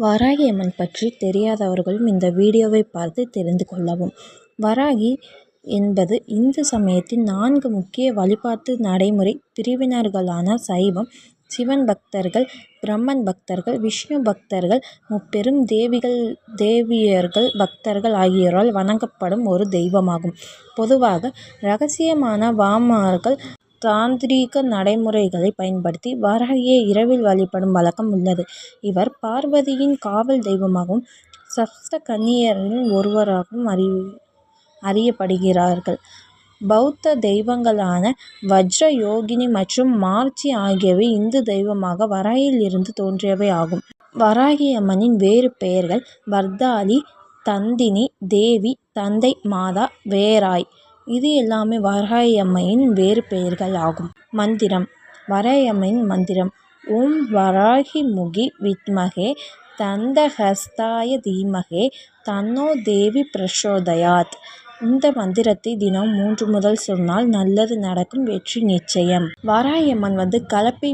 வராகி அம்மன் பற்றி தெரியாதவர்களும் இந்த வீடியோவை பார்த்து தெரிந்து கொள்ளவும். வராகி என்பது இந்து சமயத்தின் நான்கு முக்கிய வழிபாட்டு நடைமுறை பிரிவினர்களான சைவம், சிவன் பக்தர்கள், பிரம்மன் பக்தர்கள், விஷ்ணு பக்தர்கள், முப்பெரும் தேவிகள் தேவியர்கள் பக்தர்கள் ஆகியோரால் வணங்கப்படும் ஒரு தெய்வமாகும். பொதுவாக ரகசியமான வாமார்கள் தாந்திரீக நடைமுறைகளை பயன்படுத்தி வராகியை இரவில் வழிபடும் வழக்கம் உள்ளது. இவர் பார்வதியின் காவல் தெய்வமாகவும், சப்த கன்னியரில் ஒருவராகவும் அறியப்படுகிறார்கள். பௌத்த தெய்வங்களான வஜ்ரயோகினி மற்றும் மார்ச்சி ஆகியவை இந்து தெய்வமாக வராகியில் இருந்து தோன்றியவை ஆகும். வராகியம்மனின் வேறு பெயர்கள் வர்தாலி தந்தினி தேவி, தந்தை மாதா, வேராய். இது எல்லாமே வராகி வேறு பெயர்கள் ஆகும். மந்திரம். வராகி மந்திரம். ஓம் வராஹிமுகி வித்மகே தந்தஹஸ்தாய தீமகி தன்னோ தேவி பிரசோதயாத். இந்த மந்திரத்தை தினம் மூன்று முதல் சொன்னால் நல்லது நடக்கும் வெற்றி நிச்சயம். வராகி அம்மன் வந்து கலப்பை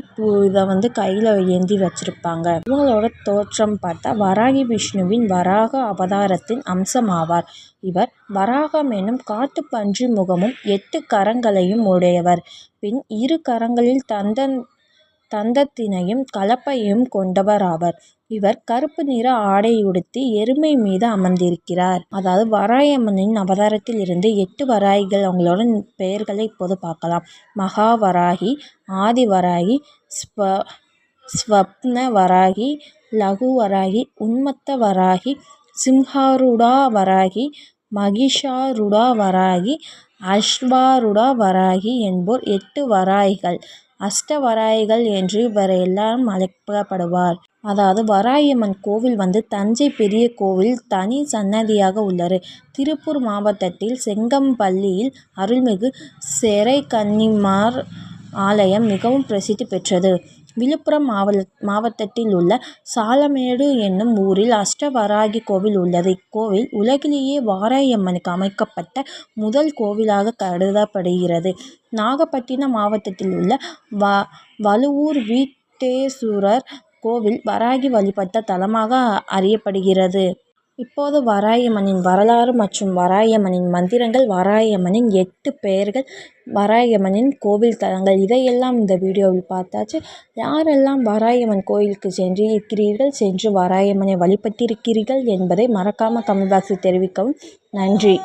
இதை வந்து கையில் ஏந்தி வச்சிருப்பாங்க. இவங்களோட தோற்றம் பார்த்தா வராகி விஷ்ணுவின் வராக அவதாரத்தின் அம்சம் ஆவார். இவர் வராகம் எனும் காட்டுப்பன்றி முகமும் எட்டு கரங்களையும் உடையவர். பின் இரு கரங்களில் தந்தன் தந்தத்தினையும் கலப்பையும் கொண்டவராவர் இவர் கறுப்பு நிற ஆடையுடுத்தி எருமை மீது அமர்ந்திருக்கிறார். அதாவது வராயம்மனின் அவதாரத்தில் இருந்து எட்டு வராகிகள் அவங்களோட பெயர்களை இப்போது பார்க்கலாம். மகா வராகி, ஆதி வராகி, ஸ்வப்ன வராகி, லகு வராகி, உன்மத்த வராகி, சிம்ஹாருடா வராகி, மகிஷாரூடா வராகி, அஸ்வாரூடா வராகி என்போர் எட்டு வராகிகள். அஷ்டவராயிகள் என்று இவர் எல்லாரும் அழைக்கப்படுவார் அதாவது வராயம்மன் கோவில் வந்து தஞ்சை பெரிய கோவில் தனி சன்னதியாக உள்ளது. திருப்பூர் மாவட்டத்தில் செங்கம்பள்ளியில் அருள்மிகு செரைகன்னிமார் ஆலயம் மிகவும் பிரசித்தி பெற்றது. விழுப்புரம் மாவட்டத்தில் உள்ள சாலமேடு என்னும் ஊரில் அஷ்டவராகி கோவில் உள்ளது. இக்கோவில் உலகிலேயே வாராயம்மனுக்கு அமைக்கப்பட்ட முதல் கோவிலாக கருதப்படுகிறது. நாகப்பட்டினம் மாவட்டத்தில் உள்ள வ வழுவூர் வீட்டேசுரர் கோவில் வராகி வழிபட்ட தலமாக அறியப்படுகிறது. இப்போது வராகி வரலாறு மற்றும் வராகி மந்திரங்கள், வராகி எட்டு பெயர்கள், வராகி கோவில் தலங்கள் இதையெல்லாம் இந்த வீடியோவில் பார்த்தாச்சு. யாரெல்லாம் வராயமன் கோயிலுக்கு சென்று இருக்கிறீர்கள் சென்று வராயமனை வழிபட்டிருக்கிறீர்கள் என்பதை மறக்காமல் கமெண்ட் பாக்ஸில் தெரிவிக்கவும். நன்றி.